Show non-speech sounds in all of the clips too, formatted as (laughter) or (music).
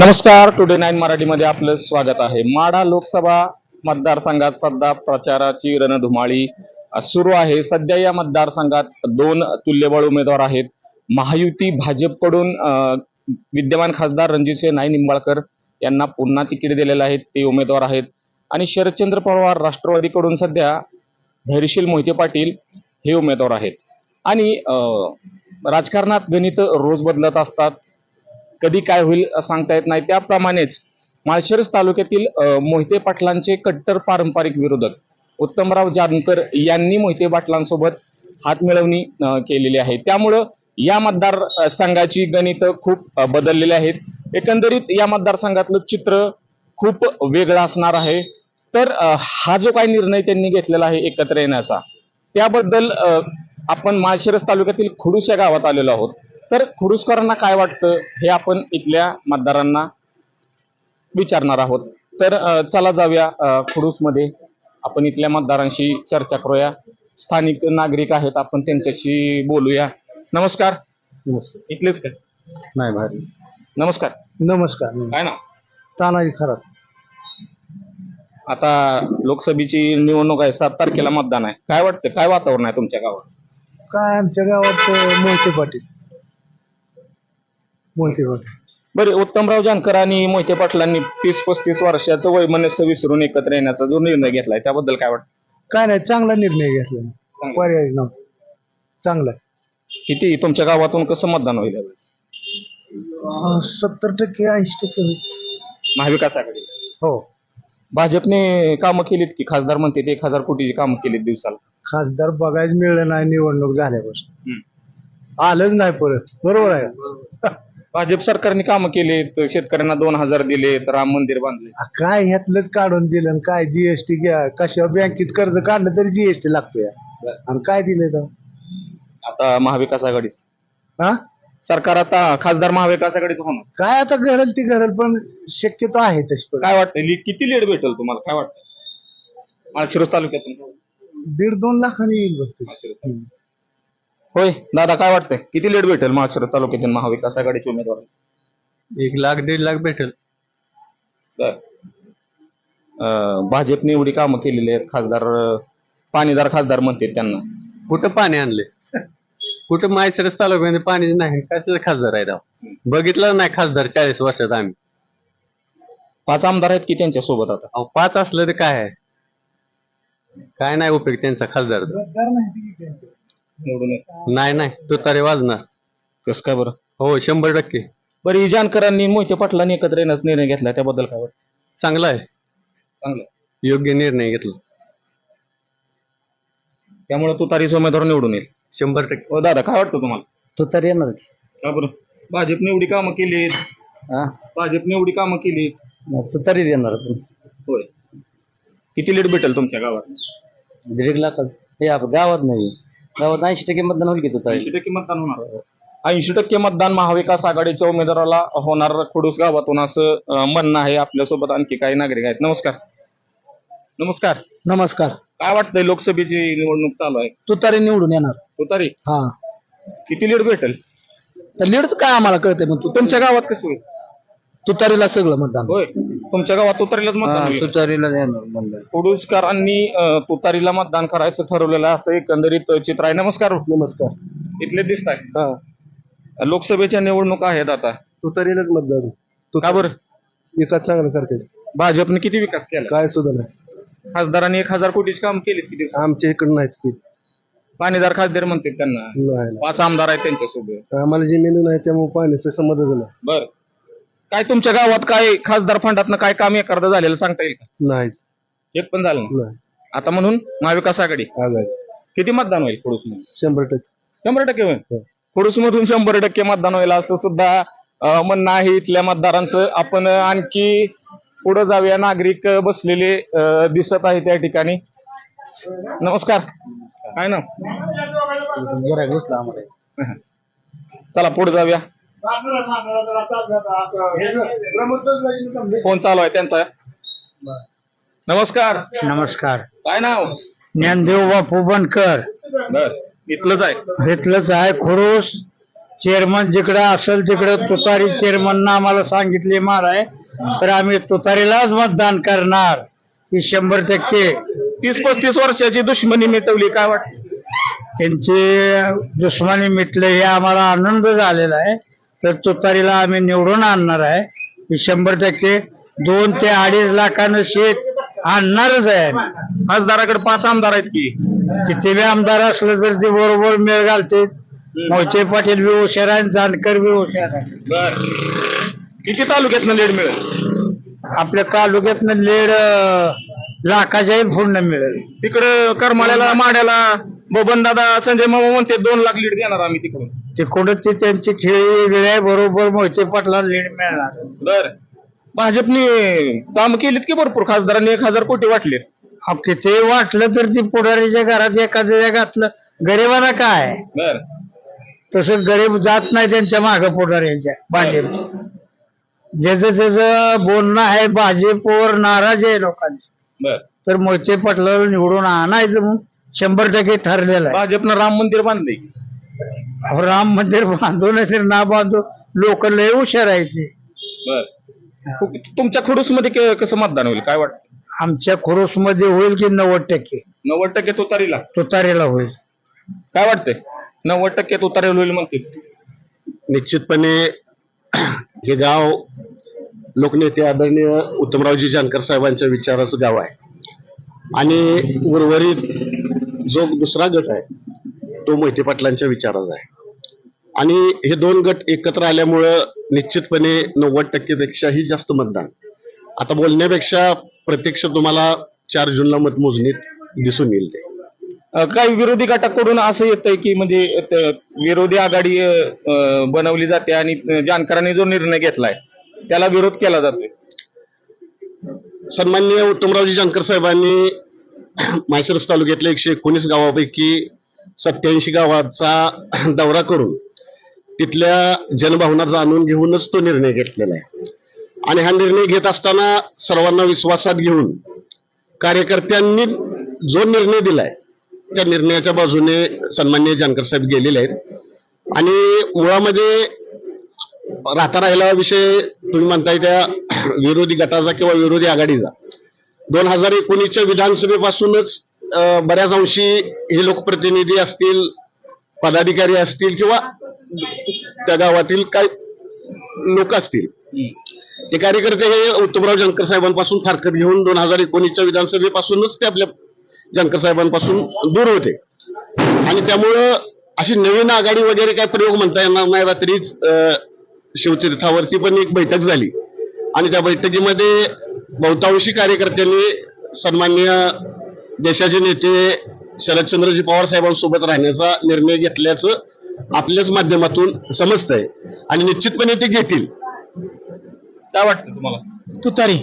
नमस्कार today nine मराठीमध्ये आपलं स्वागत आहे. माढा लोकसभा मतदारसंघात सध्या प्रचाराची रणधुमाळी सुरू आहे. सध्या या मतदारसंघात दोन तुल्यबळ उमेदवार आहेत. महायुती भाजपकडून विद्यमान खासदार रणजितसिंह नाई निंबाळकर यांना पुन्हा तिकीट दिलेलं आहे. ते उमेदवार आहेत. आणि शरदचंद्र पवार राष्ट्रवादीकडून सध्या धैर्यशील मोहिते पाटील हे उमेदवार आहेत. आणि राजकारणात गणित रोज बदलत असतात. कधी काय होईल सांगता येत नाही. त्याप्रमाणेच माळशिरस तालुक्यातील मोहिते पाटलांचे कट्टर पारंपरिक विरोधक उत्तमराव जानकर यांनी मोहिते पाटलांसोबत हातमिळवणी मिळवणी केलेली आहे. त्यामुळं या मतदार संघाची गणित खूप बदललेली आहेत. एकंदरीत या मतदारसंघातलं चित्र खूप वेगळं असणार आहे. तर हा जो काही निर्णय त्यांनी घेतलेला आहे एकत्र येण्याचा त्याबद्दल आपण माळशिरस तालुक्यातील खुडूस या गावात आलेलो आहोत. तर खुडूसकरांना काय वाटतं हे आपण इथल्या मतदारांना विचारणार आहोत. तर चला जाऊया खुडूसमध्ये आपण इथल्या मतदारांशी चर्चा करूया. स्थानिक नागरिक आहेत आपण त्यांच्याशी बोलूया. नमस्कार. नमस्कार. इथलेच काय नाही भारी नमस्कार. नमस्कार. काय ना तानाजी खरात. आता लोकसभेची निवडणूक आहे सात तारखेला मतदान आहे. काय वाटतं? काय वातावरण आहे तुमच्या गावात? काय आमच्या गावात मोहिते पाटील. मोहिते पाटील बरे उत्तमराव जानकर आणि मोहिते पाटलांनी तीस पस्तीस वर्षाचं वैमनस्य विसरून एकत्र येण्याचा जो निर्णय घेतलाय त्याबद्दल काय वाटतं? काय नाही चांगला निर्णय घेतला. पर्याय नव्हता. चांगला. किती? तुमच्या गावातून कसं मतदान होईल यावेळेस? सत्तर टक्के ऐंशी टक्के होईल. महाविकास आघाडी. हो. भाजपने कामं केलीत की? खासदार म्हणते एक हजार कोटीची कामं केलीत दिवसाला. खासदार बघायला मिळलं नाही निवडणूक झाल्यापासून. हम्म. आलंच नाही परत. बरोबर आहे. भाजप सरकारने कामं केलीत शेतकऱ्यांना दोन हजार दिलेत राम मंदिर बांधले आ, काय ह्यातलंच काढून दिलं आणि काय जीएसटी घ्या कशावर बँकेत कर्ज काढलं तरी जीएसटी लागतोय. आणि काय तर आता महाविकास आघाडी हा? सरकार आता खासदार महाविकास आघाडीचं होणार. काय आता घडल ती घडल पण शक्यतो आहे तशी पण. काय वाटतं किती लीड भेटेल तुम्हाला? काय वाटतं माळशिरस तालुक्यातून. दीड दोन लाखांनी येईल बघ माळशिरस तालुक्यात. होय दादा काय वाटतंय? किती लीड भेटेल माळशिरस तालुक्यातील महाविकास आघाडीचे उमेदवार? एक लाख दीड लाख भेटेल. बर. अं, भाजपने एवढी कामं केलेली आहेत खासदार अं, पाणीदार खासदार म्हणते त्यांना. कुठं पाणी आणले कुठं माहेश्वरच तालुक्यामध्ये पाणी नाही कशाचं खासदार आहे राव? बघितलं नाही खासदार चाळीस वर्षात आम्ही. पाच आमदार आहेत की त्यांच्यासोबत आता? अहो पाच असलं तर काय आहे? काय नाही उपयोग त्यांचा खासदारचा. निवडून येत. नाही नाही. तो तरी वाजणार कसं काय बरं? हो शंभर टक्के. बरं ही जानकरांनी मोहिते पाटलांनी एकत्र येण्याचा निर्णय घेतला त्याबद्दल काय वाटतं? चांगला आहे. चांगलं योग्य निर्णय घेतला. त्यामुळे तुतारीच उमेदवार निवडून येईल. शंभर टक्के. हो दादा काय वाटतं तुम्हाला? तो तर येणार का. बरं? भाजपने एवढी कामं केलीत. भाजपने एवढी कामं केली तो तरी येणार होय. किती लीड भेटेल तुमच्या गावात? दीड लाखाच. हे आप- गावात नाही. गावात ऐंशी टक्के मतदान होईल की तो तरी ऐंशी टक्के मतदान होणार. ऐंशी टक्के मतदान महाविकास आघाडीच्या उमेदवाराला होणार खुडूस गावातून असं अं, म्हणणं आहे आपल्यासोबत आणखी काही नागरिक आहेत. नमस्कार. नमस्कार. नमस्कार. काय वाटतंय लोकसभेची निवडणूक चालू आहे? तू तरी निवडून येणार. तुतारी? हा. किती लीड भेटेल? तर लीडच काय आम्हाला कळतंय मग. तू तुमच्या गावात कसं होईल? तुतारीला सगळं मतदान. होय. तुमच्या गावात तुतारीलाच मतदान होईल. तुतारीला येणार मतदान. कुडूसकरांनी अं, तुतारीला मतदान करायचं ठरवलेलं आहे असं एकंदरीत चित्र आहे. नमस्कार. नमस्कार. इथले दिसत आहे लोकसभेच्या निवडणुका आहेत आता. तुतारीलाच मतदान. का बरं? विकास चांगला करते. भाजपने किती विकास केला? काय सुद्धा नाही. खासदारांनी एक हजार कोटीची काम केली किती आमच्या इकडे नाहीत पाणीदार खासदार म्हणतात त्यांना. नाही पाच आमदार आहेत त्यांच्यासोबत. आम्हाला जमीन नाही त्यामुळे पाण्याचं समजच नाही. बर. काय तुमच्या गावात काय खासदार फंडातनं काय काम एखादं झालेलं सांगता येईल का? नाहीच. एक पण झालं नाही. नाही. आता म्हणून महाविकास आघाडी. आघाडी. किती मतदान होईल खुडूस मधून शंभर टक्के. शंभर टक्के होईल? हो. खुडूस मधून शंभर टक्के मतदान होईल असं सुद्धा अं, म्हणणं आहे इथल्या मतदारांचं. आपण अं, आणखी पुढे जाऊया. नागरिक अं, बसलेले अं, दिसत आहे त्या ठिकाणी. नमस्कार. काय ना घुसला आम्हाला. चला पुढे जाऊया. फोन चालू आहे त्यांचा. नमस्कार. नमस्कार. काय नाव? ज्ञानदेव बापू बनकर. बर. इथलंच आहे. घेतलंच आहे खोडूस चेअरमन जिकडे असेल तिकडे तुतारी चेअरमन आम्हाला सांगितले माराय तर आम्ही तुतारीलाच मतदान करणार. ही शंभर टक्के. तीस पस्तीस वर्षाची दुश्मनी मिटवली काय वाटत? त्यांचे दुश्मनी मिटले हे आम्हाला आनंद झालेला आहे. तर तुतारीला आम्ही निवडून आणणार आहे. शंभर टक्के दोन ते अडीच लाखानं शेत आणणारच आहे. खासदाराकडे पाच आमदार आहेत की? किती बी आमदार असलं तर ते बरोबर मेळ घालते मोहिते पाटील बी हुशार आहे जानकर बी हुशार आहे. बर. किती तालुक्यातनं लीड मिळेल? आपल्या तालुक्यातनं लेड लाखाच्याही पूर्ण मिळेल. तिकडं करमाळ्याला माड्याला बबन दादा संजय मामा म्हणते दोन लाख लीड देणार आम्ही तिकडून. ते कुठं ते त्यांची खेळी वेगळी आहे बरोबर मोहिते पाटला लीड मिळणार. बर. भाजपने काम केलीत की भरपूर? खासदारांनी एक हजार कोटी वाटले अहो, किती वाटलं तर ती पुढारीच्या घरात एखाद्या घातलं. गरिबाला काय? बर. तसं गरीब जात नाही त्यांच्या माग पुढाऱ्यांच्या भाजप. ज्याचं त्याचं बोलणं आहे भाजपवर नाराज आहे लोकांची. बर. तर मोहिते पाटलाला निवडून आणायचं म्हणून शंभर टक्के ठरलेलं आहे. भाजपनं राम मंदिर बांधले राम मंदिर बांधू नाही तर ना बांधू लोक लय हुशार आहे ते. बर. तुमच्या खुडूसमध्ये कसं मतदान होईल? काय वाटतं? आमच्या खुरुसमध्ये होईल की नव्वद टक्के. नव्वद टक्के तुतारीला? तुतारीला होईल. काय वाटतंय? नव्वद टक्के तुतारीला होईल म्हणते निश्चितपणे हे गाव लोकनेते आदरणीय उत्तमरावजी जानकर साहेबांच्या विचाराचं गाव आहे. आणि उर्वरित जो दुसरा गट आहे तो मोहिते पाटलांच्या विचाराचा आहे. आणि हे दोन गट एकत्र आल्यामुळं निश्चितपणे नव्वद टक्केपेक्षाही जास्त मतदान. आता बोलण्यापेक्षा प्रत्यक्ष तुम्हाला चार जूनला मतमोजणीत दिसून येईल ते. काही विरोधी गटाकडून असं येतंय की म्हणजे विरोधी आघाडी बनवली जाते आणि जानकरांनी जो निर्णय घेतलाय त्याला विरोध केला जातोय? सन्माननीय उत्तमरावजी जानकर साहेबांनी (clears throat) माळशिरस तालुक्यातल्या एकशे एकोणीस गावापैकी सत्याऐंशी गावाचा (clears throat) दौरा करून तिथल्या जनभावना जाणून घेऊनच तो निर्णय घेतलेला आहे. आणि हा निर्णय घेत असताना सर्वांना विश्वासात घेऊन कार्यकर्त्यांनी जो निर्णय दिलाय त्या निर्णयाच्या बाजूने सन्मान्य जानकर साहेब गेलेले आहेत. आणि मुळामध्ये राहता राहिला विषय तुम्ही म्हणताय त्या (clears throat) विरोधी गटाचा किंवा विरोधी आघाडीचा. दोन हजार एकोणीसच्या विधानसभेपासूनच बऱ्याच अंशी हे लोकप्रतिनिधी असतील पदाधिकारी असतील किंवा त्या गावातील काही लोक असतील. ते कार्यकर्ते हे उत्तमराव जानकर साहेबांपासून फारकत घेऊन दोन हजार एकोणीसच्या विधानसभेपासूनच ते आपल्या जानकर साहेबांपासून दूर होते. आणि त्यामुळं अशी नवीन आघाडी वगैरे काय प्रयोग म्हणता येणार नाही रात्रीच शिवतीर्थावरती पण एक बैठक झाली. आणि त्या बैठकीमध्ये बहुतांशी कार्यकर्त्यांनी सन्मान्य देशाचे नेते शरदचंद्रजी पवार साहेबांसोबत राहण्याचा निर्णय घेतल्याचं आपल्याच माध्यमातून समजतंय. आणि निश्चितपणे ते घेतील. काय वाटतं तुम्हाला? तुतारी.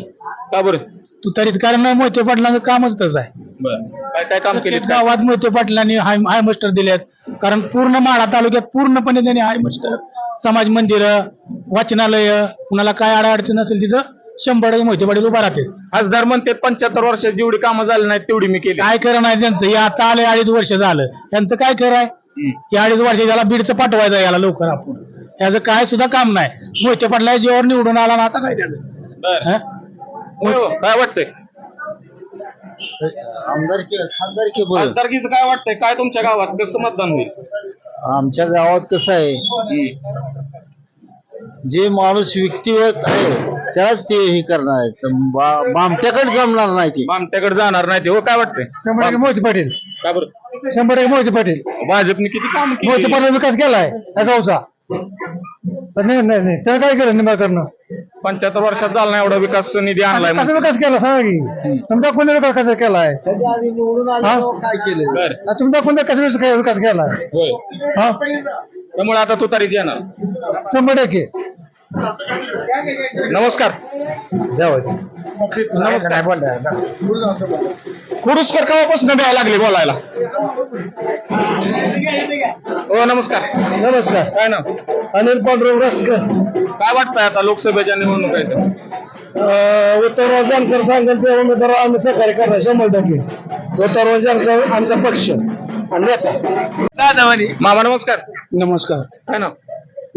का बरं? तुतारीच कारण मोहिते पाटलांचं कामच तसं आहे. बरं. काय काय काम केले गावात मोहिते पाटलांनी हाय हाय मास्टर दिलेत कारण पूर्ण माळा तालुक्यात पूर्णपणे त्यांनी हाय मास्टर समाज मंदिर वाचनालय कुणाला काय अडचण असेल तिथं शंभर टक्के मोहिते पाटील उभा राहते खासदार म्हणते पंच्याहत्तर वर्षात जेवढी कामं झाली नाहीत तेवढी मी केली. काय खरं नाही त्यांचं? हे आता आले अडीच वर्ष झालं. त्यांचं काय खरं आहे. या अडीच वर्ष याला बीडचं पाठवायचं याला लवकर आपण. याचं काय सुद्धा काम नाही. मोहिते पाटला जेव्हा निवडून आला ना आता काय त्याचं? बरं. हं? होय हो, काय वाटतंय? आमदारकी खासदारकी बोल. खासदारकीचं काय वाटतंय? काय तुमच्या गावात? कसं मतदान होईल? आमच्या गावात कसं आहे? हम्म. जे माणूस व्यक्तिगत आहे त्याच ते हे करणार आहे तर बा- बामट्याकडे जमणार नाही ते. आमच्याकडे जाणार नाही ते. हो काय वाटतंय? शंभर टक्के मोहिते पाटील. का बरं? शंभर टक्के मोहिते पाटील. भाजपने किती काम मोहिते केली? पाटील विकास केलाय त्या गावचा. तर नाही नाही नाही. त्यानं काय केलं निंबाळकरनं? पंच्याहत्तर वर्षात झाला नाही एवढा विकास निधी आणलाय कसा विकास केला सांगा की. तुमचा कोणता विकास कसा केलाय? हा? बर. आ, तुमचा कोणता कसा विकास विकास केलाय? होय. हा? त्यामुळे आता तू तारीख येणार. शंभर टक्के. नमस्कार. नमस्कार. कुडुसकर केव्हापासून द्यावं लागले बोलायला. हो नमस्कार. नमस्कार. काय ना अनिल पांडुरंग राजकर. काय वाटतंय आता लोकसभेच्या निवडणूक आहेत उत्तरराव जानकर सांगेल ते उमेदवार आम्ही सहकार्य करणार शंभर टक्के. उत्तरराव जानकर आमचा पक्ष आणि नेता. मामा नमस्कार. नमस्कार. काय ना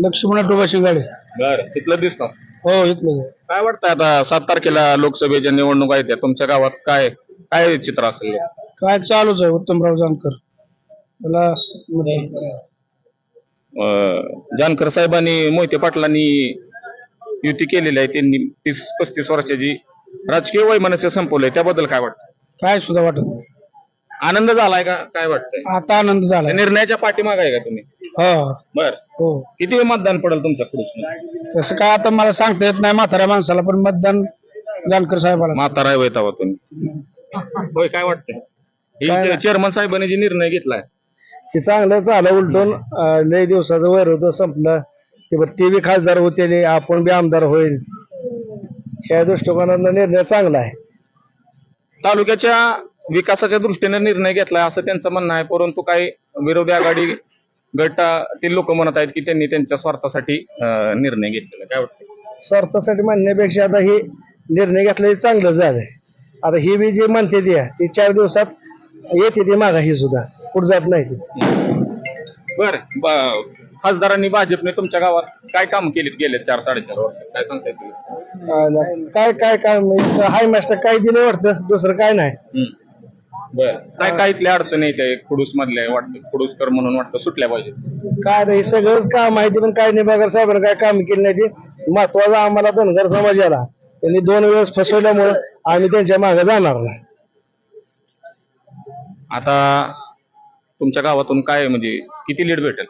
लक्ष्मण टोबा शिंगाडे बर तिथलं दिसतं हो इथलं काय वाटतं आता सात तारखेला लोकसभेच्या निवडणुका आहेत तुमच्या गावात काय काय चित्र असेल? काय चालूच आहे उत्तमराव जानकर. अं, जानकर साहेबांनी मोहिते पाटलांनी युती केलेली आहे त्यांनी तीस पस्तीस वर्षाची राजकीय वैमनस्य संपवलंय त्याबद्दल काय वाटतं काय सुद्धा वाटत नाही. आनंद झालाय का? काय वाटतंय? आता आनंद झाला त्या निर्णयाच्या पाठीमाग आहे का तुम्ही? हो. बर. हो. किती मतदान पडेल तुमच्यापुढे तसं काय आता मला सांगता येत नाही म्हाताऱ्या माणसाला पण मतदान जानकर साहेबाला. म्हातारा आहे तवा तुम्ही. होय काय वाटतंय? चेअरमन साहेबांनी जे निर्णय घेतलाय. ते चांगलं झालं उलटून. अं, लय दिवसाचं वैर होतं संपलं. ते बरं ते बी खासदार होते आपण बी आमदार होईल. ह्या दृष्टिकोनानं निर्णय चांगला आहे. तालुक्याच्या विकासाच्या दृष्टीने निर्णय घेतलाय असं त्यांचं म्हणणं आहे. परंतु काही विरोधी आघाडी गटातील लोक म्हणत आहेत की त्यांनी त्यांच्या स्वार्थासाठी निर्णय घेतलेला. काय वाटतं स्वार्थासाठी म्हणण्यापेक्षा आता हे निर्णय घेतला हे चांगलं झालंय. आता ही बी जे म्हणते ती ती चार दिवसात येते ती मागा ही सुद्धा. पुढे जात नाही ती. बर खासदारांनी भाजपने तुमच्या गावात काय काम केलीत गेले चार साडेचार वर्ष? काय सांगता येतील अं, काय काय काय हाय मास्टर काय दिलं वाटतं? दुसरं काय नाही. बर. काय काय इथल्या अडचणी येते खुडूस मधल्या वाटतं खुडूसकर म्हणून वाटतं सुटल्या पाहिजे काय हे सगळंच काम माहिती पण काय निभागर साहेबांनी काय काम केलं नाही ते. महत्वाचं आम्हाला धनगर समाजाला. त्यांनी दोन वेळेस फसवल्यामुळं आम्ही त्यांच्या मागे जाणार नाही. आता तुमच्या गावातून काय म्हणजे किती लीड भेटेल?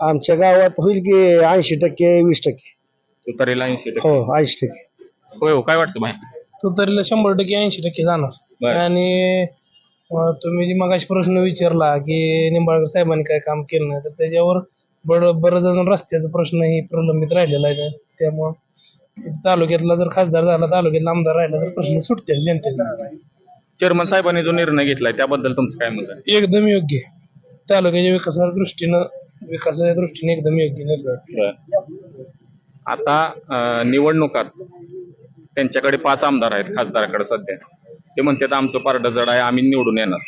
आमच्या गावात होईल की ऐंशी टक्के वीस टक्के. तुतारीला ऐंशी टक्के. हो ऐंशी टक्के. होय हो काय वाटतं भाई? तुतारीला शंभर टक्के ऐंशी टक्के जाणार. बरं. आणि अं, तुम्ही जी मगाशी प्रश्न विचारला की निंबाळकर साहेबांनी काय काम केलं नाही तर त्याच्यावर बड बरंच अजून रस्त्याचा प्रश्न ही प्रलंबित राहिलेला आहे. त्यामुळं तालुक्यातला जर खासदार झाला तालुक्यातला आमदार राहिला तर प्रश्न सुटतील जनतेला. चेअरमन साहेबांनी जो निर्णय घेतलाय त्याबद्दल तुमचं काय मत आहे? एकदम योग्य. आहे. तालुक्याच्या विकासाच्या दृष्टीनं विकासाच्या दृष्टीने एकदम योग्य निर्णय. आता अं, निवडणुकात त्यांच्याकडे पाच आमदार आहेत खासदाराकडे सध्या. ते म्हणतात आमचं पारडं जड आहे आम्ही निवडून येणार.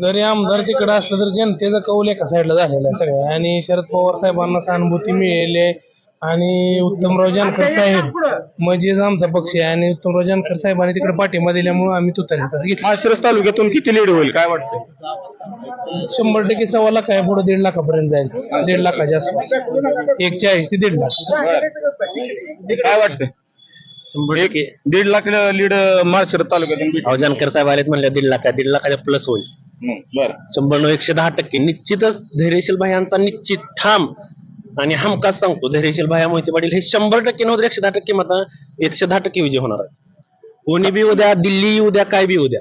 जरी आमदार तिकडे असलं तर जनतेचा कौल एका साईडला झालेला आहे सगळ्या आणि शरद पवार साहेबांना सहानुभूती मिळेल आहे. आणि उत्तमराव जानकर साहेब म्हणजेच आमचा पक्ष आहे. आणि उत्तमराव जानकर साहेबांनी तिकडे पाठिंबा दिल्यामुळे आम्ही तुतारी हातात घेतली. माळशिरस तालुक्यातून किती लीड होईल काय वाटतं शंभर टक्के सव्वा लाख आहे. पुढे दीड लाखापर्यंत जाईल. दीड लाखाच्या आसपास. एक चाळीस ते दीड लाख. काय वाटतं एक दीड लाख लीड माळशिरस तालुक्यातून भेटेल. अहो जानकर साहेब आलेत म्हणलं दीड लाख दीड लाखाच्या प्लस होईल. हं, बरं. शंभर नऊ एकशे दहा टक्के. निश्चितच धैर्यशील भायांचा निश्चित ठाम आणि हमखास सांगतो धैर्यशील भाया मोहिते पाटील हे शंभर टक्के नव्हतं एकशे दहा टक्के मत एकशे दहा टक्के विजय होणार आहे कोणी बी उद्या दिल्ली येऊ द्या काय बी उद्या.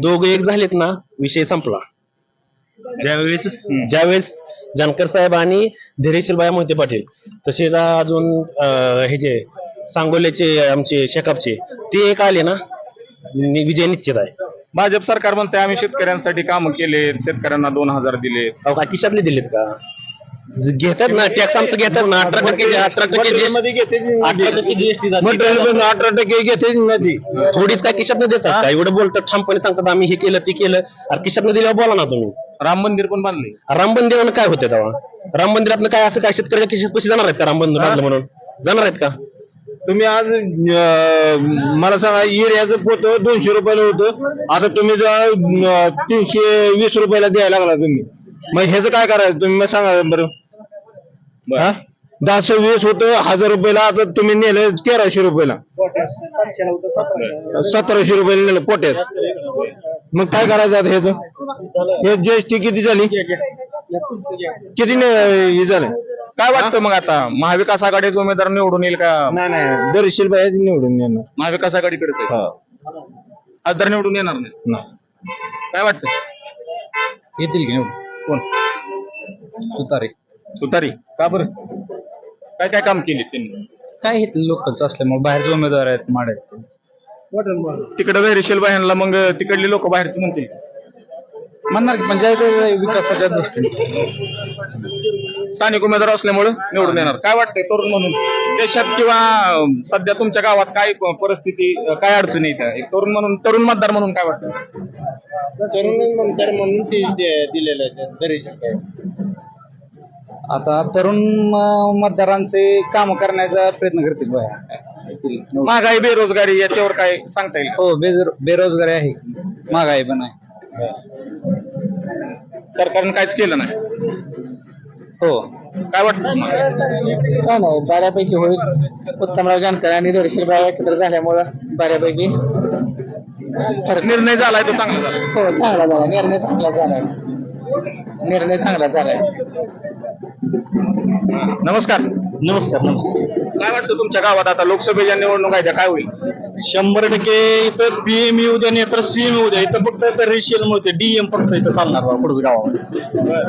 दोघं एक झालेत ना विषय संपला. ज्यावेळेस ज्यावेळेस जानकर साहेब आणि धैर्यशील भाया मोहिते पाटील तसेच अजून अं, हे जे सांगोल्याचे आमचे शेकापचे ते एक आले ना? नि- विजय निश्चित आहे. भाजप सरकार म्हणते आम्ही शेतकऱ्यांसाठी काम केले शेतकऱ्यांना दोन हजार दिले. अहो का खिशातले दिलेत का? ज- घेतात ना टॅक्स आमचं घेतात ना अठरा टक्के अठरा टक्के GST अठरा टक्के जीएसटी अठरा टक्के घेते नदी. थोडीच काय खिशात देतात का? एवढं बोलतात ठामपणे सांगतात आम्ही हे केलं ते केलं. अरे खिशात दिल्यावर बोला ना तुम्ही. राम मंदिर पण बांधले राम मंदिरानं काय होते तेव्हा? राम मंदिरात काय असं काय शेतकऱ्याच्या खिशात पैसे जाणार आहेत का? राम मंदिर बांधलं म्हणून. जाणार आहेत का? तुम्ही आज मला सांगा युरियाचं पोत दोनशे रुपयाला होतं. आता तुम्ही जर, अं, तीनशे वीस रुपयाला द्यायला लागला तुम्ही. मग ह्याचं काय करायचं? तुम्ही मग सांगा बरं. हा? दहाशे वीस होतं हजार रुपयाला आता तुम्ही नेलं तेराशे रुपयाला. सतराशे रुपयाला नेलं पोट्यास. मग काय करायचं आता ह्याचं? हे जीएसटी किती झाली? किती ने- हे झालं? काय वाटतं मग आता? महाविकास आघाडीचा उमेदवार निवडून येईल का? नाही नाही. दरशील बाहेर निवडून येणार. महाविकास आघाडीकडेच आहे. खासदार निवडून येणार नाही. काय वाटतं? येतील की निवडून. कोण? तुतारे. तुतारी. का बरं? काय काय काम केले त्यांनी? काय घेतलं लोकलचं असल्यामुळे बाहेरचे उमेदवार आहेत माड्यात तिकडे धैर्यशील बायांना मग तिकडले लोक बाहेरचे म्हणतील. म्हणणार की पंचायत विकासाच्या दृष्टीने. स्थानिक उमेदवार असल्यामुळे निवडून येणार. काय वाटतंय तरुण म्हणून? देशात किंवा सध्या तुमच्या गावात काय परिस्थिती काय अडचणी एक तरुण म्हणून तरुण मतदार म्हणून काय वाटतं तरुण म्हणून ते दिलेलं आहे आता तरुण मतदारांचे काम करण्याचा प्रयत्न करतील बाया महागाई बेरोजगारी याच्यावर काय सांगता येईल? हो बेरोजगारी आहे. महागाई पण आहे. सरकारनं काहीच केलं नाही. हो. काय वाटतं तुम्हाला? काय नाही बऱ्यापैकी होईल. उत्तमराव जानकर आणि दर्शील बाया एकत्र झाल्यामुळं बऱ्यापैकी निर्णय झालाय तो चांगला झाला हो चांगला झाला निर्णय चांगला झालाय. निर्णय चांगला झालाय. नमस्कार. नमस्कार नमस्कार. काय वाटतं तुमच्या गावात आता लोकसभेच्या निवडणूक आहे त्या काय होईल? शंभर टक्के इथं पीएम येऊ द्या नाही तर सीएम येऊ द्या. इथं फक्त रेशियल मिळते डीएम फक्त इथं चालणार बा कुडूस गावामध्ये.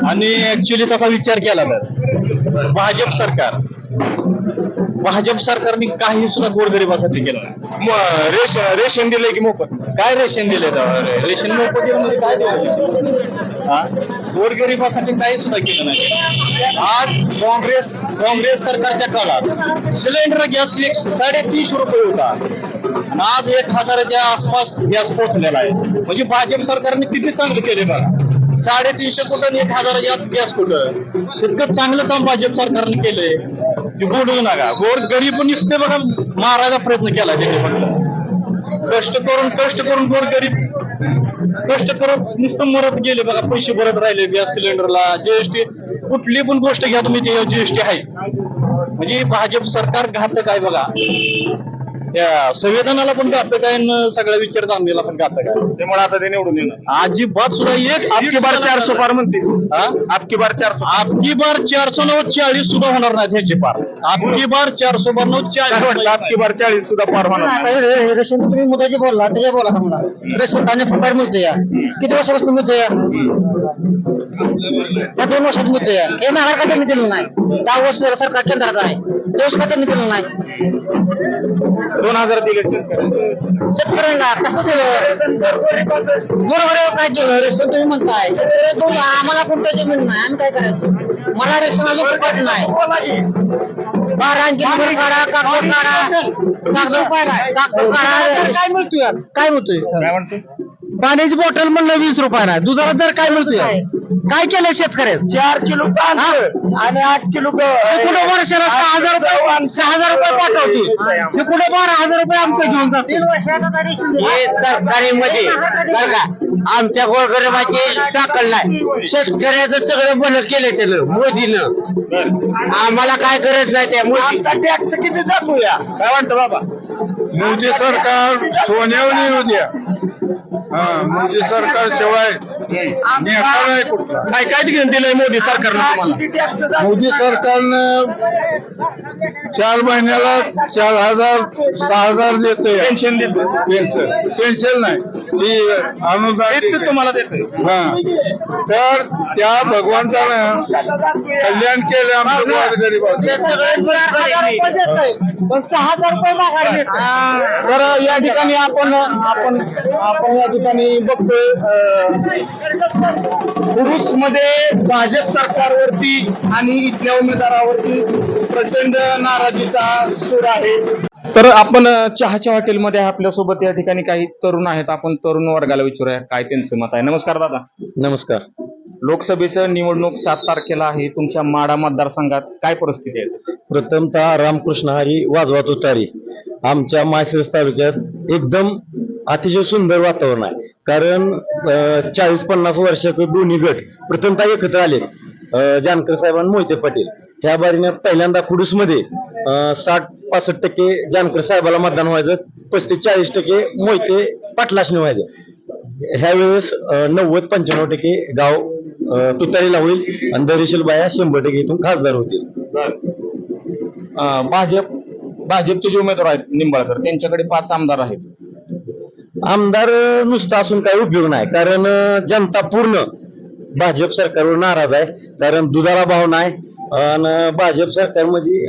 आणि ऍक्च्युली तसा विचार केला तर. भाजप सरकार. भाजप सरकारने काही सुद्धा गोरगरिबासाठी केलं नाही. म- रेशन रेशन दिलंय की मोफत? काय रेशन दिले रेशन मोफत दिलं म्हणजे काय दिलं? गोरगरिबासाठी काही सुद्धा केलं नाही. आज काँग्रेस काँग्रेस सरकारच्या काळात सिलेंडर गॅस एक साडेतीनशे रुपये होता. आणि आज एक हजाराच्या आसपास गॅस पोहोचलेला आहे. म्हणजे भाजप सरकारने किती चांगलं केले बघा. साडेतीनशे कुठं एक हजाराच्या गॅस कुठं? तितकं चांगलं काम भाजप सरकारने केलंय. की बोलू नका. गोर गरीब नुसते बघा मारायचा प्रयत्न केला त्यांनी फक्त. कष्ट करून कष्ट करून गोर गरीब कष्ट करत नुसतं मरत गेले. बघा पैसे भरत राहिले गॅस सिलेंडरला. जीएसटी कुठली पण गोष्ट घ्या तुम्ही ते जीएसटी आहे. म्हणजे भाजप सरकार घातक आहे बघा. त्या संविधानाला पण घातक आहे आणि सगळ्या विचारधारणेला पण घातक आहे त्यामुळे आता ते निवडून येणार. अजिबात सुद्धा एक आपकी बार चारशे पार म्हणते. हा? आपकी बार चारशे आपकी बार चारशे नऊ चाळीस सुद्धा होणार नाही ह्याची पार. आपकी बार चारशे बार चाळीस आपकी बार चाळीस सुद्धा पार होणार नाही. रेशन तुम्ही मुद्द्याचे बोलला त्याच्या बोला का मला रेशन धान्य फुकट मिळते या. किती वर्षापासून मिळते या? या दोन वर्षात मिळते या. हे महाराज का त्यांनी दिलं नाही? दहा वर्ष सरकार केंद्रात आहे. दिवस का त्यांनी दिलं नाही? दोन हजार दिले शेतकऱ्यांना. शेतकऱ्यांना कसं दिलं? बरोबर काय केलं? रेशन तुम्ही म्हणताय. शेतकरी दोन आम्हाला कोणतं जमीन नाही आम्ही काय करायचं? मला रेशन अजून फुकट नाही. बारा अंकी नंबर काढा कागद काढा. कागद कागद काढा. काय मिळतोय? काय मिळतोय? पाण्याची बॉटल म्हणलं वीस रुपयाला. दुधाला दर काय मिळतोय? काय केलं शेतकऱ्यास चार किलो आणि आठ किलो कुठे वर्षाला सहा हजार रुपये सहा हजार रुपये पाठवतो ते कुठे बारा हजार रुपये आमचं घेऊन जातो सरकारीमध्ये बरं का आमच्या गोरगरिबाचे टाकल नाही. शेतकऱ्याचं सगळं बंद केलं त्यानं मोदीनं. आम्हाला काय गरज नाही त्या मोदी टॅक्स किती जातो या काय वाटतं बाबा? मोदी सरकार सोन्यावर येऊ द्या. हा मोदी सरकार शिवाय काय काय तिकीट दिलंय मोदी सरकारनं तुम्हाला? मोदी सरकारनं चार महिन्याला चार हजार सहा हजार देते पेन्शन देतो पेन्शन पेन्शन नाही. ती अनुदान देते. तुम्हाला देतोय. हा. तर त्या भगवंतानं कल्याण केलं आमच्या पण सहा हजार रुपये माघारी तर या ठिकाणी आपण आपण आपण या ठिकाणी बघतोय पुरुषमध्ये भाजप सरकारवरती आणि इथल्या उमेदवारावरती प्रचंड नाराजीचा सूर आहे. तर आपण चहाच्या हॉटेलमध्ये. आपल्यासोबत या ठिकाणी काही तरुण आहेत. आपण तरुण वर्गाला विचारूया काय त्यांचं मत आहे? नमस्कार दादा. नमस्कार. लोकसभेचं निवडणूक सात तारखेला आहे. तुमच्या माडा मतदारसंघात काय परिस्थिती आहे? प्रथमतः रामकृष्ण हरी वाजवा तुतारी आमच्या माळशिरस तालुक्यात एकदम अतिशय सुंदर वातावरण आहे. कारण चाळीस पन्नास वर्षाचं दोन्ही गट प्रथमतः एकत्र आले. जानकर साहेब आणि मोहिते पाटील. त्या बारीने पहिल्यांदा कुडूसमध्ये साठ पासष्ट टक्के जानकर साहेबाला मतदान व्हायचं पस्तीस चाळीस टक्के मोहिते पाटलाशने व्हायचं. ह्या वेळेस नव्वद पंच्याण्णव टक्के गाव तुतारीला होईल आणि दरेशील बाया शंभर टक्के इथून खासदार होतील. भाजप भाजपचे जे उमेदवार आहेत निंबाळकर त्यांच्याकडे पाच आमदार आहेत. आमदार नुसतं असून काही उपयोग नाही कारण जनता पूर्ण भाजप सरकारवर नाराज आहे कारण दुधाला भाव नाही आणि भाजप सरकार म्हणजे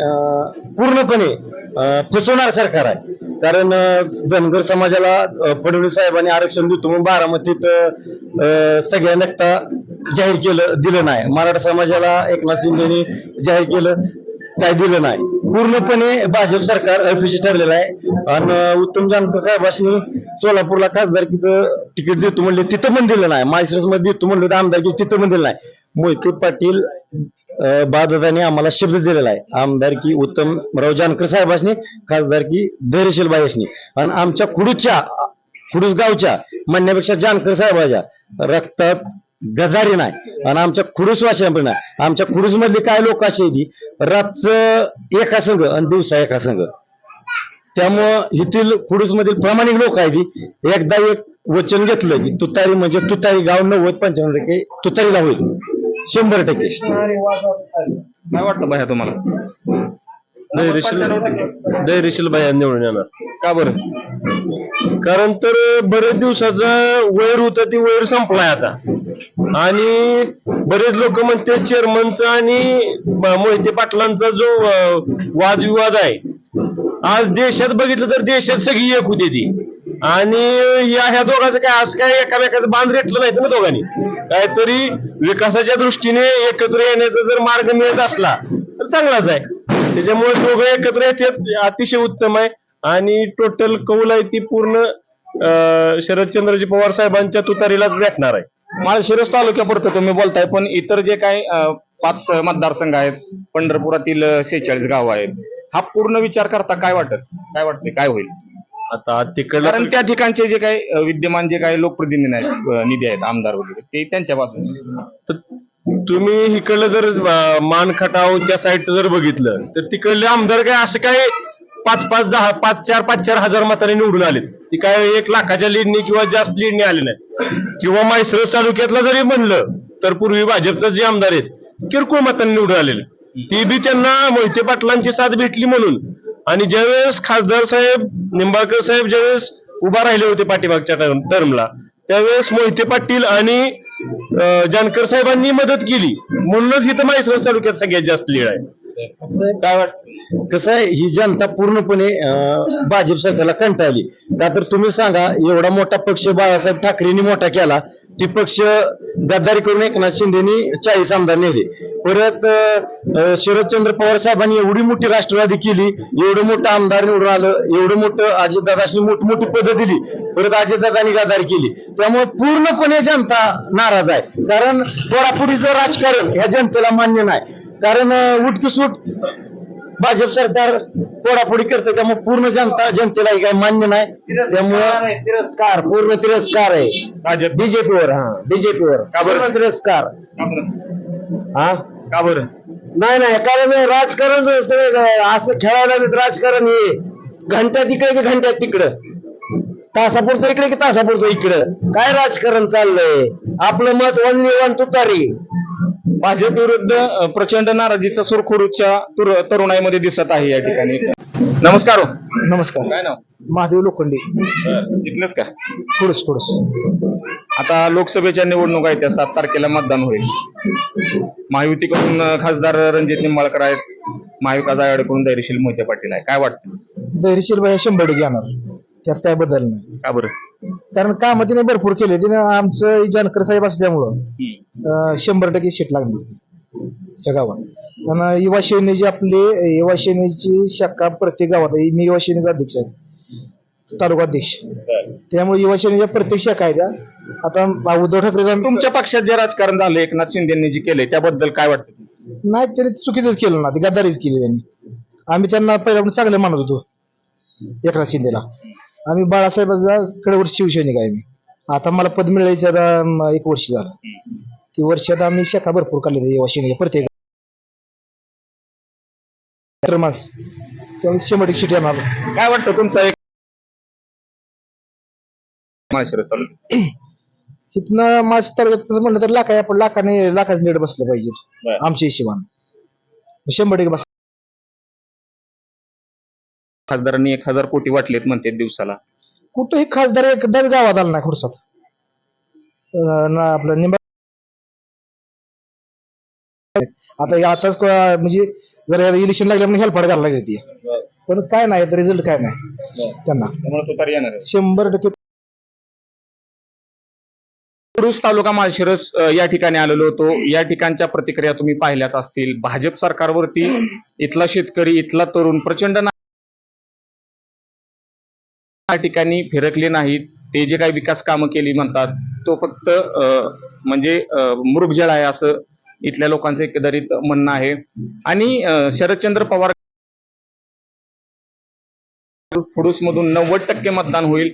पूर्णपणे फसवणार सरकार आहे. कारण धनगर समाजाला फडणवीस साहेबांनी आरक्षण देतो म्हणून बारामतीत सगळ्यांना सगळ्या नक्ता जाहीर केलं दिलं नाही. मराठा समाजाला एकनाथ शिंदेनी जाहीर केलं काय दिलं नाही. पूर्णपणे भाजप सरकार अपयशी ठरलेलं आहे. आणि उत्तम जानकर साहेबांनी सोलापूरला खासदारकीचं तिकीट देतो म्हणले तिथं पण दिलं नाही. माळशिरसमध्ये देतो म्हणलं तर आमदारकी तिथं पण दिलं नाही. मोहिते पाटील बाददाने आम्हाला शब्द दिलेला आहे. आमदारकी उत्तमराव जानकर साहेबांनी खासदारकी धैर्यशील बायसनी आणि आमच्या खुडूच्या खुडूस गावच्या म्हणण्यापेक्षा जानकर साहेबाच्या रक्तात गजारी नाही. आणि आमच्या खुडूस वाशिया पण नाही. आमच्या खुडूस मधली काय लोक अशी आहेत एका संघ आणि दिवसा एका संघ. त्यामुळं येथील खुडूस मधील प्रामाणिक लोक आहे ती एकदा एक वचन घेतलं की तुतारी म्हणजे तुतारी गाव नव्वद पंच्याण्णव टक्के तुतारीला होईल. शंभर टक्के. काय वाटतं भैया तुम्हाला? धैर्यशील धैर्यशील बाया निवडून येणार. का बरं? कारण तर बरेच दिवसाचं वैर होतं ती वैर संपलाय आता. आणि बरेच लोक म्हणते चेअरमनचा आणि मोहिते पाटलांचा जो वादविवाद आहे आज देशात बघितलं तर देशात सगळी एक होती ती. आणि या ह्या दोघांचं काय असं काय एकामेकाचं बांध रेटलं नाही ना दोघांनी? काहीतरी विकासाच्या दृष्टीने एकत्र येण्याचा जर मार्ग मिळत असला तर चांगलाच आहे. त्याच्यामुळे दोघं एकत्र येते अतिशय उत्तम आहे. आणि टोटल कौल आहे ती पूर्ण शरदचंद्रजी पवार साहेबांच्या तुतारीलाच भेटणार आहे. माळशिरस तालुक्यापुरतं तुम्ही बोलताय पण इतर जे काही पाच मतदारसंघ आहेत पंढरपुरातील शेहेचाळीस गाव आहेत हा पूर्ण विचार करता काय वाटत? काय वाटते काय होईल? आता तिकडलं कारण त्या ठिकाणचे जे काही अं, विद्यमान जे काही लोकप्रतिनिधी आहेत अं, निधी आहेत आमदार वगैरे ते त्यांच्या बाजूने. तर तुम्ही इकडलं जर अं, मान खटाव त्या साईडचं जर बघितलं तर तिकडले आमदार काय असं काय पाच पाच दहा पाच चार पाच चार हजार मतांनी निवडून आले ती काय एक लाखाच्या लीडनी किंवा जास्त लीडनी आले नाही किंवा मायसरस तालुक्यातला जरी म्हणलं तर पूर्वी भाजपचं जे आमदार आहेत किरकोळ मतांनी निवडून आलेले. ती बी त्यांना मोहिते पाटलांची साथ भेटली म्हणून. आणि ज्यावेळेस खासदार साहेब निंबाळकर साहेब ज्यावेळेस उभा राहिले होते पाठीमागच्या टर्मला त्यावेळेस मोहिते पाटील आणि जानकर साहेबांनी मदत केली. म्हणूनच इथं माहिसरस तालुक्यात सगळ्यात जास्त लीड आहे. काय वाट कसं आहे ही जनता पूर्णपणे भाजप सरकारला कंटाळली. का तर तुम्ही सांगा एवढा मोठा पक्ष बाळासाहेब ठाकरेंनी मोठा केला ती पक्ष गद्दारी करून एकनाथ शिंदेनी चाळीस आमदार नेले. परत शरदचंद्र पवार साहेबांनी एवढी मोठी राष्ट्रवादी केली एवढं मोठं आमदार निवडून आलं एवढं मोठं अजितदादाशी मोठमोठी मोठी पदं दिली परत अजितदादांनी गद्दारी केली. त्यामुळे पूर्णपणे जनता नाराज आहे. कारण पोरापुरीचं राजकारण ह्या जनतेला मान्य नाही. कारण अं, उठकीसूट भाजप सरकार पोडापोडी करते त्यामुळे पूर्ण जनता जनतेला हे काही मान्य नाही. त्यामुळं तिरस्कार पूर्ण तिरस्कार आहे. भाजप. बीजेपीवर हा बीजेपीवर. का बरं? पूर्ण तिरस्कार. का बरं? हा? का बरं? नाही नाही कारण हे राजकारण असं खेळायला लागलं राजकारण हे. घंट्या तिकडे की घंट्या तिकडं? तासापुरतं इकडे की तासापुरतं इकडं? काय राजकारण चाललंय? आपलं मत वन वन तुतारी भाजप विरुद्ध प्रचंड नाराजीचा सूर खुडूच्या तुर- तरुणाईमध्ये दिसत आहे या ठिकाणी. नमस्कार हो. नमस्कार. काय नाव? महादेव लोखंडे. इथलंच का? खुडस खुडस आता लोकसभेच्या निवडणूक आहेत त्या सात तारखेला मतदान होईल. महायुतीकडून खासदार रणजित निंबाळकर आहेत. महाविकास आघाडीकडून धैर्यशील मोहिते पाटील आहे काय वाटतं? धैर्यशील भाई शंभर टक्के येणार. त्यात काय बदल नाही. का बरं? कारण काम तिने भरपूर केले. तिने आमचं जानकर साहेब असल्यामुळं अं, शंभर टक्के सीट लागली. होती त्या गावात आणि युवा सेने जी आपली युवा सेनेची शाखा प्रत्येक गावात आहे. मी युवा सेनेचा अध्यक्ष आहे. तालुका अध्यक्ष. त्यामुळे युवा सेनेच्या प्रत्येक शाखा आहे त्या आता उद्धव ठाकरेचा तुमच्या पक्षात जे राजकारण झालं एकनाथ शिंदेनी जे केलंय त्याबद्दल काय वाटतं नाही त्यांनी चुकीचंच केलं ना. ते गद्दारीच केली त्यांनी. आम्ही त्यांना पहिल्यापासून चांगलं मानत होतो एकनाथ शिंदेला. आम्ही बाळासाहेबांचा कडेवर शिवसैनिक आहे मी आता मला पद मिळायचं आता एक वर्ष झालं. ती वर्षात आम्ही शाखा भरपूर काढले युवा सेनेच्या प्रत्येक माणस त्यामुळे सीट येणार काय वाटतं तुमचा एक माळशिरस तालुक्यात? इथनं माझ तालुक्यात तसं म्हणलं तर लाखा आपण लाखाने लाखाच नीट बसलं पाहिजे. आमच्या हिशोबाने. शंभर टक्के बस खासदारांनी एक हजार कोटी वाटलेत म्हणते दिवसाला. कुठंही खासदार एकदा बी गावात आला नाही खुरसात. अं, ना आपलं निंबा आता हे आताच क- म्हणजे जर इलेक्शन लागल्यामुळे हेल्पाड घालायला लागली ती. पण काय नाही रिझल्ट काय नाही. त्यांना. त्यामुळे येणार शंभर टक्के पुरुष तालुका माळशिरस अ, या ठिकाणी आलेलो होतो. या ठिकाणच्या प्रतिक्रिया तुम्ही पाहिल्याच असतील. भाजप सरकारवरती इथला शेतकरी इथला तरुण प्रचंड ना- त्या ठिकाणी फिरकले नाहीत. ते जे काही विकास कामं केली म्हणतात तो फक्त म्हणजे मृगजळ आहे असं इथल्या लोकांचं एकंदरीत म्हणणं आहे. आणि शरदचंद्र पवार मधून नव्वद टक्के मतदान होईल.